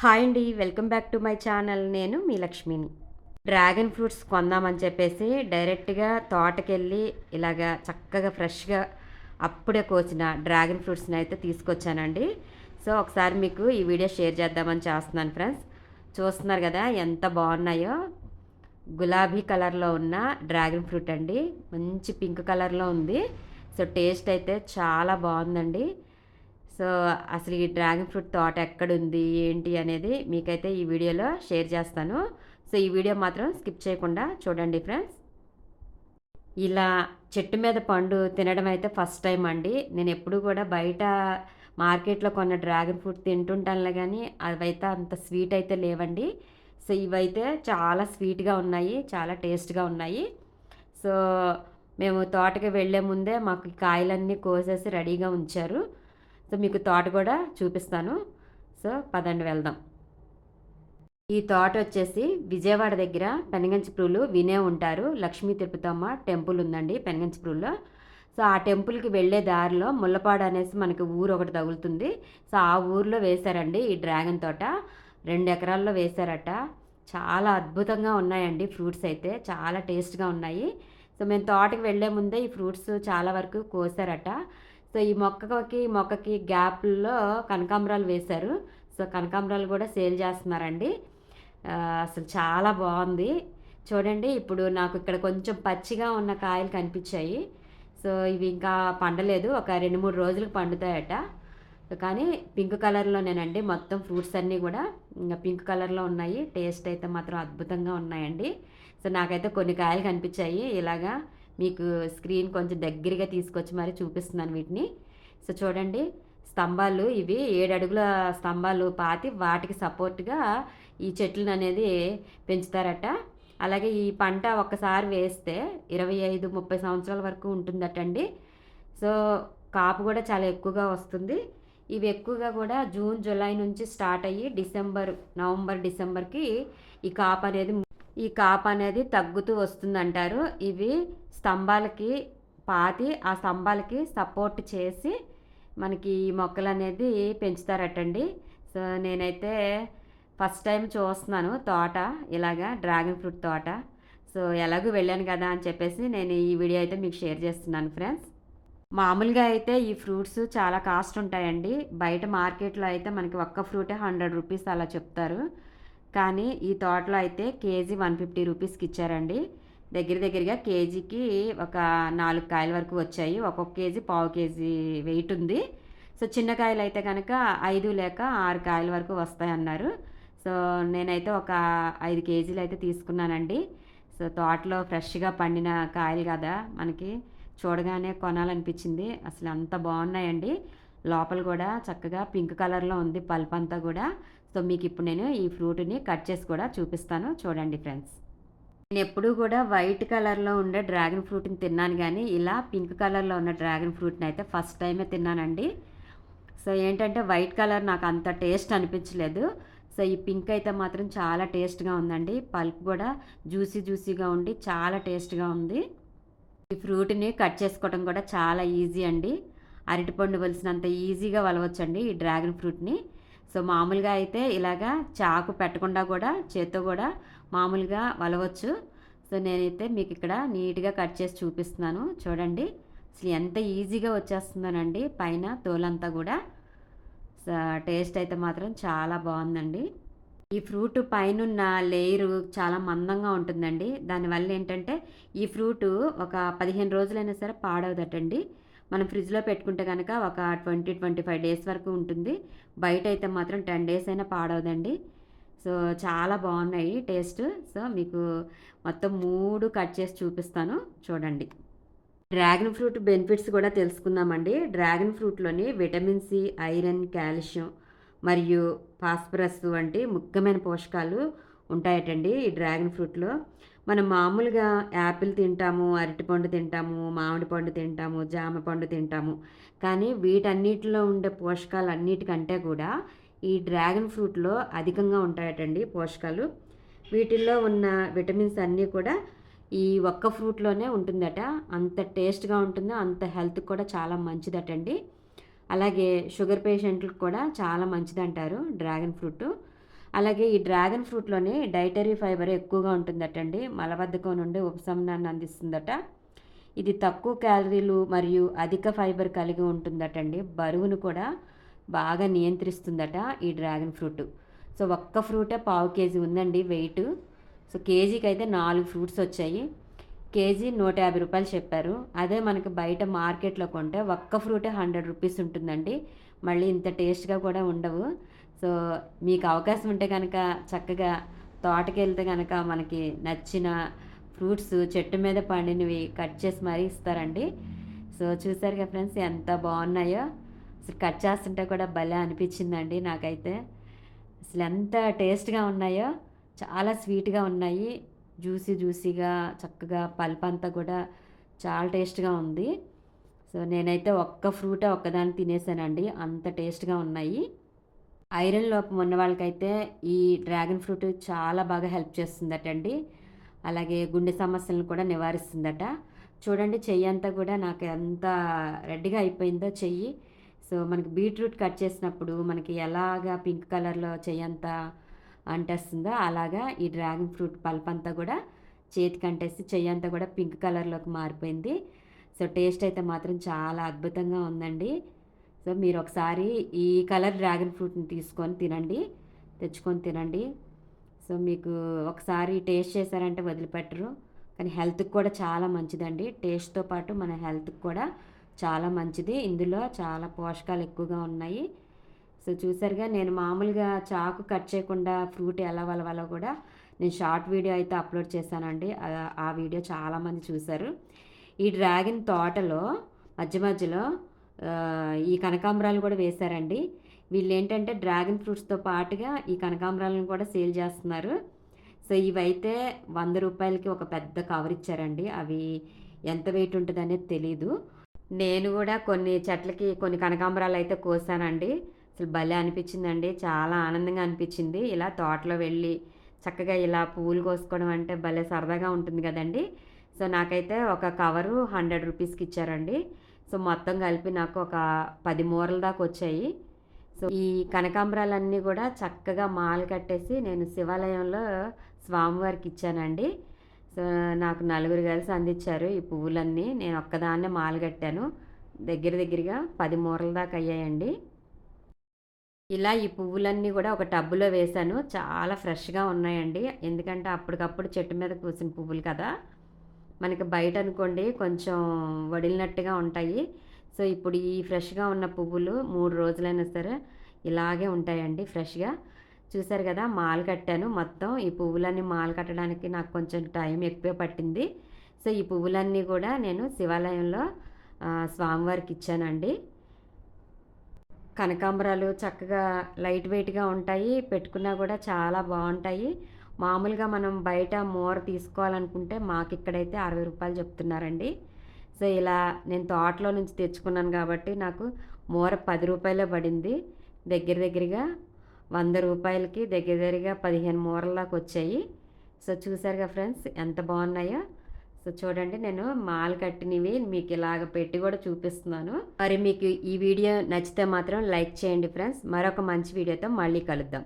Hi అండి welcome back to my channel. నేను మీ లక్ష్మిని. డ్రాగన్ ఫ్రూట్స్ కొందామని చెప్పేసి డైరెక్ట్గా తోటకెళ్ళి ఇలాగా చక్కగా ఫ్రెష్గా అప్పుడే కోసిన డ్రాగన్ ఫ్రూట్స్ని అయితే తీసుకొచ్చానండి. సో ఒకసారి మీకు ఈ వీడియో షేర్ చేద్దామని చేస్తున్నాను ఫ్రెండ్స్. చూస్తున్నారు కదా ఎంత బాగున్నాయో. గులాబీ కలర్లో ఉన్న డ్రాగన్ ఫ్రూట్ అండి. మంచి పింక్ కలర్లో ఉంది. సో టేస్ట్ అయితే చాలా బాగుందండి. సో అసలు ఈ డ్రాగన్ ఫ్రూట్ తోట ఎక్కడుంది ఏంటి అనేది మీకైతే ఈ వీడియోలో షేర్ చేస్తాను. సో ఈ వీడియో మాత్రం స్కిప్ చేయకుండా చూడండి ఫ్రెండ్స్. ఇలా చెట్టు మీద పండు తినడం అయితే ఫస్ట్ టైం అండి. నేను ఎప్పుడు కూడా బయట మార్కెట్లో కొన్న డ్రాగన్ ఫ్రూట్ తింటుంటానులే కానీ అవైతే అంత స్వీట్ అయితే లేవండి. సో ఇవైతే చాలా స్వీట్గా ఉన్నాయి చాలా టేస్ట్గా ఉన్నాయి. సో మేము తోటకి వెళ్ళే ముందే మాకు కాయలన్నీ కోసేసి రెడీగా ఉంచారు. సో మీకు తోట కూడా చూపిస్తాను. సో పదండి వెళ్దాం. ఈ తోట వచ్చేసి విజయవాడ దగ్గర పెనగంచిప్రూలు వినే ఉంటారు. లక్ష్మీ తిరుపతమ్మ టెంపుల్ ఉందండి పెనగంచిప్రూల్లో సో ఆ టెంపుల్కి వెళ్ళే దారిలో ముల్లపాడు అనేసి మనకి ఊరు ఒకటి తగులుతుంది. సో ఆ ఊరిలో వేశారండి ఈ డ్రాగన్ తోట. రెండు ఎకరాల్లో వేశారట. చాలా అద్భుతంగా ఉన్నాయండి ఫ్రూట్స్ అయితే. చాలా టేస్ట్గా ఉన్నాయి. సో మేము తోటకి వెళ్ళే ముందే ఈ ఫ్రూట్స్ చాలా వరకు కోసారట. సో ఈ మొక్కకి మొక్కకి గ్యాప్లో కనకాంబరాలు వేశారు. సో కనకాంబరాలు కూడా సేల్ చేస్తున్నారండి. అసలు చాలా బాగుంది. చూడండి ఇప్పుడు నాకు ఇక్కడ కొంచెం పచ్చిగా ఉన్న కాయలు కనిపించాయి. సో ఇవి ఇంకా పండలేదు. ఒక రెండు మూడు రోజులకు పండుతాయట. కానీ పింక్ కలర్లోనేనండి. మొత్తం ఫ్రూట్స్ అన్నీ కూడా ఇంకా పింక్ కలర్లో ఉన్నాయి. టేస్ట్ అయితే మాత్రం అద్భుతంగా ఉన్నాయండి. సో నాకైతే కొన్ని కాయలు కనిపించాయి. ఇలాగా మీకు స్క్రీన్ కొంచెం దగ్గరగా తీసుకొచ్చి మరి చూపిస్తున్నాను వీటిని. సో చూడండి స్తంభాలు ఇవి ఏడు అడుగుల స్తంభాలు పాతి వాటికి సపోర్ట్గా ఈ చెట్లను అనేది పెంచుతారట. అలాగే ఈ పంట ఒక్కసారి వేస్తే ఇరవై ఐదు ముప్పై సంవత్సరాల వరకు ఉంటుందటండి. సో కాపు కూడా చాలా ఎక్కువగా వస్తుంది. ఇవి ఎక్కువగా కూడా జూన్ జూలై నుంచి స్టార్ట్ అయ్యి డిసెంబర్ నవంబర్ డిసెంబర్కి ఈ కాపు అనేది ఈ కాపు అనేది తగ్గుతూ వస్తుందంటారు. ఇవి స్తంభాలకి పాతి ఆ స్తంభాలకి సపోర్ట్ చేసి మనకి ఈ మొక్కలు అనేది పెంచుతారటండి. సో నేనైతే ఫస్ట్ టైం చూస్తున్నాను తోట ఇలాగా డ్రాగన్ ఫ్రూట్ తోట. సో ఎలాగో వెళ్ళాను కదా అని చెప్పేసి నేను ఈ వీడియో అయితే మీకు షేర్ చేస్తున్నాను ఫ్రెండ్స్ మామూలుగా అయితే ఈ ఫ్రూట్స్ చాలా కాస్ట్ ఉంటాయండి. బయట మార్కెట్లో అయితే మనకి ఒక్క ఫ్రూటే హండ్రెడ్ రూపీస్ అలా చెప్తారు. కానీ ఈ తోటలో అయితే కేజీ వన్ ఫిఫ్టీ రూపీస్కి ఇచ్చారండి. దగ్గర దగ్గరగా కేజీకి ఒక నాలుగు కాయల వరకు వచ్చాయి. ఒక్కొక్క కేజీ పావు కేజీ వెయిట్ ఉంది. సో చిన్న కాయలు అయితే కనుక ఐదు లేక ఆరు కాయల వరకు వస్తాయన్నారు. సో నేనైతే ఒక ఐదు కేజీలు అయితే తీసుకున్నానండి. సో తోటలో ఫ్రెష్గా పండిన కాయలు కదా మనకి. చూడగానే కొనాలనిపించింది. అసలు అంత బాగున్నాయండి. లోపల కూడా చక్కగా పింక్ కలర్లో ఉంది పల్ప్ అంతా కూడా. సో మీకు ఇప్పుడు నేను ఈ ఫ్రూట్ని కట్ చేసి కూడా చూపిస్తాను. చూడండి ఫ్రెండ్స్. నేను ఎప్పుడూ కూడా వైట్ కలర్లో ఉండే డ్రాగన్ ఫ్రూట్ని తిన్నాను కానీ ఇలా పింక్ కలర్లో ఉన్న డ్రాగన్ ఫ్రూట్ని అయితే ఫస్ట్ టైమే తిన్నానండి. సో ఏంటంటే వైట్ కలర్ నాకు అంత టేస్ట్ అనిపించలేదు. సో ఈ పింక్ అయితే మాత్రం చాలా టేస్ట్గా ఉందండి. పల్ప్ కూడా జ్యూసీ జ్యూసీగా ఉండి చాలా టేస్ట్గా ఉంది. ఈ ఫ్రూట్ని కట్ చేసుకోవడం కూడా చాలా ఈజీ అండి. అరటిపండు వలసినంత ఈజీగా వలవచ్చండి ఈ డ్రాగన్ ఫ్రూట్ని. సో మామూలుగా అయితే ఇలాగా చాకు పెట్టకుండా కూడా చేత్తో కూడా మామూలుగా వలవచ్చు. సో నేనైతే మీకు ఇక్కడ నీట్గా కట్ చేసి చూపిస్తున్నాను. చూడండి. అసలు ఎంత ఈజీగా వచ్చేస్తుందోనండి. పైన తోలంతా కూడా. టేస్ట్ అయితే మాత్రం చాలా బాగుందండి. ఈ ఫ్రూట్ పైన లేయరు చాలా మందంగా ఉంటుందండి. దానివల్ల ఏంటంటే ఈ ఫ్రూట్ ఒక పదిహేను రోజులైనా సరే పాడవదటండి. మనం ఫ్రిడ్జ్లో పెట్టుకుంటే కనుక ఒక ట్వంటీ ట్వంటీ ఫైవ్ డేస్ వరకు ఉంటుంది. బయట అయితే మాత్రం టెన్ డేస్ అయినా పాడవదండి. సో చాలా బాగున్నాయి టేస్ట్. సో మీకు మొత్తం మూడు కట్ చేసి చూపిస్తాను. చూడండి. డ్రాగన్ ఫ్రూట్ బెనిఫిట్స్ కూడా తెలుసుకుందామండి. డ్రాగన్ ఫ్రూట్లోని విటమిన్ సి ఐరన్ కాల్షియం మరియు ఫాస్ఫరస్ వంటి ముఖ్యమైన పోషకాలు ఉంటాయటండి ఈ డ్రాగన్ ఫ్రూట్లో. మనం మామూలుగా యాపిల్ తింటాము అరటిపండు తింటాము మామిడి పండు తింటాము జామ పండు తింటాము. కానీ వీటన్నిటిలో ఉండే పోషకాలు అన్నిటికంటే కూడా ఈ డ్రాగన్ ఫ్రూట్లో అధికంగా ఉంటాయటండి పోషకాలు. వీటిల్లో ఉన్న విటమిన్స్ అన్నీ కూడా ఈ ఒక్క ఫ్రూట్లోనే ఉంటుందట. అంత టేస్ట్గా ఉంటుందో అంత హెల్త్ కూడా చాలా మంచిదటండి. అలాగే షుగర్ పేషెంట్లకు కూడా చాలా మంచిదంటారు డ్రాగన్ ఫ్రూట్. అలాగే ఈ డ్రాగన్ ఫ్రూట్లోనే డైటరీ ఫైబర్ ఎక్కువగా ఉంటుందటండి. మలబద్ధకం నుండి ఉపశమనాన్ని అందిస్తుందట. ఇది తక్కువ క్యాలరీలు మరియు అధిక ఫైబర్ కలిగి ఉంటుందటండి. బరువును కూడా బాగా నియంత్రిస్తుందట ఈ డ్రాగన్ ఫ్రూట్. సో ఒక్క ఫ్రూటే పావు కేజీ ఉందండి వెయిట్. సో కేజీకి అయితే నాలుగు ఫ్రూట్స్ వచ్చాయి. కేజీ నూట యాభై రూపాయలు చెప్పారు. అదే మనకి బయట మార్కెట్లో కొంటే ఒక్క ఫ్రూటే హండ్రెడ్ రూపీస్ ఉంటుందండి. మళ్ళీ ఇంత టేస్ట్గా కూడా ఉండవు. సో మీకు అవకాశం ఉంటే కనుక చక్కగా తోటకి వెళ్తే కనుక మనకి నచ్చిన ఫ్రూట్స్ చెట్టు మీద పండినవి కట్ చేసి మరీ ఇస్తారండి. సో చూసారుగా ఫ్రెండ్స్ ఎంత బాగున్నాయో. అసలు కట్ చేస్తుంటే కూడా భలే అనిపించిందండి నాకైతే. అసలు ఎంత టేస్ట్గా ఉన్నాయో చాలా స్వీట్గా ఉన్నాయి. జ్యూసీ జ్యూసీగా చక్కగా పల్ప్ అంతా కూడా చాలా టేస్ట్గా ఉంది. సో నేనైతే ఒక్క ఫ్రూట్ ఒక్కదాన్ని తినేసానండి. అంత టేస్ట్గా ఉన్నాయి. ఐరన్ లోపం ఉన్న వాళ్ళకైతే ఈ డ్రాగన్ ఫ్రూట్ చాలా బాగా హెల్ప్ చేస్తుందటండి. అలాగే గుండె సమస్యలను కూడా నివారిస్తుందట. చూడండి చెయ్యి అంతా కూడా నాకు ఎంత రెడ్డిగా అయిపోయిందో చెయ్యి. సో మనకి బీట్రూట్ కట్ చేసినప్పుడు మనకి ఎలాగా పింక్ కలర్లో చెయ్యి అంటేస్తుందో అలాగా ఈ డ్రాగన్ ఫ్రూట్ పల్ప్ అంతా కూడా చేతికి అంటేసి చెయ్యి అంతా కూడా పింక్ కలర్లోకి మారిపోయింది. సో టేస్ట్ అయితే మాత్రం చాలా అద్భుతంగా ఉందండి. సో మీరు ఒకసారి ఈ కలర్ డ్రాగన్ ఫ్రూట్ని తీసుకొని తినండి తెచ్చుకొని తినండి. సో మీకు ఒకసారి టేస్ట్ చేశారంటే వదిలిపెట్టరు. కానీ హెల్త్కి కూడా చాలా మంచిదండి. టేస్ట్తో పాటు మన హెల్త్కి కూడా చాలా మంచిది. ఇందులో చాలా పోషకాలు ఎక్కువగా ఉన్నాయి. సో చూసారుగా నేను మామూలుగా చాకు కట్ చేయకుండా ఫ్రూట్ ఎలా వలవాలో కూడా నేను షార్ట్ వీడియో అయితే అప్లోడ్ చేశానండి. ఆ వీడియో చాలామంది చూశారు. ఈ డ్రాగన్ తోటలో మధ్య మధ్యలో ఈ కనకాంబరాలు కూడా వేశారండి. వీళ్ళు ఏంటంటే డ్రాగన్ ఫ్రూట్స్తో పాటుగా ఈ కనకాంబరాలను కూడా సేల్ చేస్తున్నారు. సో ఇవైతే వంద రూపాయలకి ఒక పెద్ద కవర్ ఇచ్చారండి. అవి ఎంత వెయిట్ ఉంటుంది అనేది తెలీదు. నేను కూడా కొన్ని చెట్లకి కొన్ని కనకాంబరాలు అయితే కోసానండి. అసలు భలే అనిపించిందండి. చాలా ఆనందంగా అనిపించింది. ఇలా తోటలో వెళ్ళి చక్కగా ఇలా పువ్వులు కోసుకోవడం అంటే భలే సరదాగా ఉంటుంది కదండి. సో నాకైతే ఒక కవరు హండ్రెడ్ రూపీస్కి ఇచ్చారండి. సో మొత్తం కలిపి నాకు ఒక పది మూరల దాకా వచ్చాయి. సో ఈ కనకాంబరాలన్నీ కూడా చక్కగా మాల కట్టేసి నేను శివాలయంలో స్వామివారికి ఇచ్చానండి. సో నాకు నలుగురు కలిసి అందించారు ఈ పువ్వులన్నీ. నేను ఒక్కదాన్నే మాలగట్టాను దగ్గర దగ్గరగా పది మూరల దాకా అయ్యాయండి. ఇలా ఈ పువ్వులన్నీ కూడా ఒక టబ్బులో వేశాను. చాలా ఫ్రెష్గా ఉన్నాయండి. ఎందుకంటే అప్పటికప్పుడు చెట్టు మీద కూసిన పువ్వులు కదా. మనకి బయట అనుకోండి కొంచెం వడిలినట్టుగా ఉంటాయి. సో ఇప్పుడు ఈ ఫ్రెష్గా ఉన్న పువ్వులు మూడు రోజులైనా సరే ఇలాగే ఉంటాయండి ఫ్రెష్గా. చూసారు కదా మాల కట్టాను. మొత్తం ఈ పువ్వులన్నీ మాల కట్టడానికి నాకు కొంచెం టైం ఎక్కువ పట్టింది. సో ఈ పువ్వులన్నీ కూడా నేను శివాలయంలో స్వామివారికి ఇచ్చానండి. కనకాంబరాలు చక్కగా లైట్ వెయిట్గా ఉంటాయి. పెట్టుకున్నా కూడా చాలా బాగుంటాయి. మామూలుగా మనం బయట మూర తీసుకోవాలనుకుంటే మాకు ఇక్కడైతే అరవై రూపాయలు చెప్తున్నారండి. సో ఇలా నేను తోటలో నుంచి తెచ్చుకున్నాను కాబట్టి నాకు మూర పది రూపాయలే పడింది. దగ్గర దగ్గరగా వంద రూపాయలకి దగ్గర దగ్గరగా పదిహేను మూరలాగా వచ్చాయి సో చూసారుగా ఫ్రెండ్స్ ఎంత బాగున్నాయో. సో చూడండి నేను మాల్ కట్టినవి మీకు ఇలాగ పెట్టి కూడా చూపిస్తున్నాను. మరి మీకు ఈ వీడియో నచ్చితే మాత్రం లైక్ చేయండి ఫ్రెండ్స్. మరొక మంచి వీడియోతో మళ్ళీ కలుద్దాం.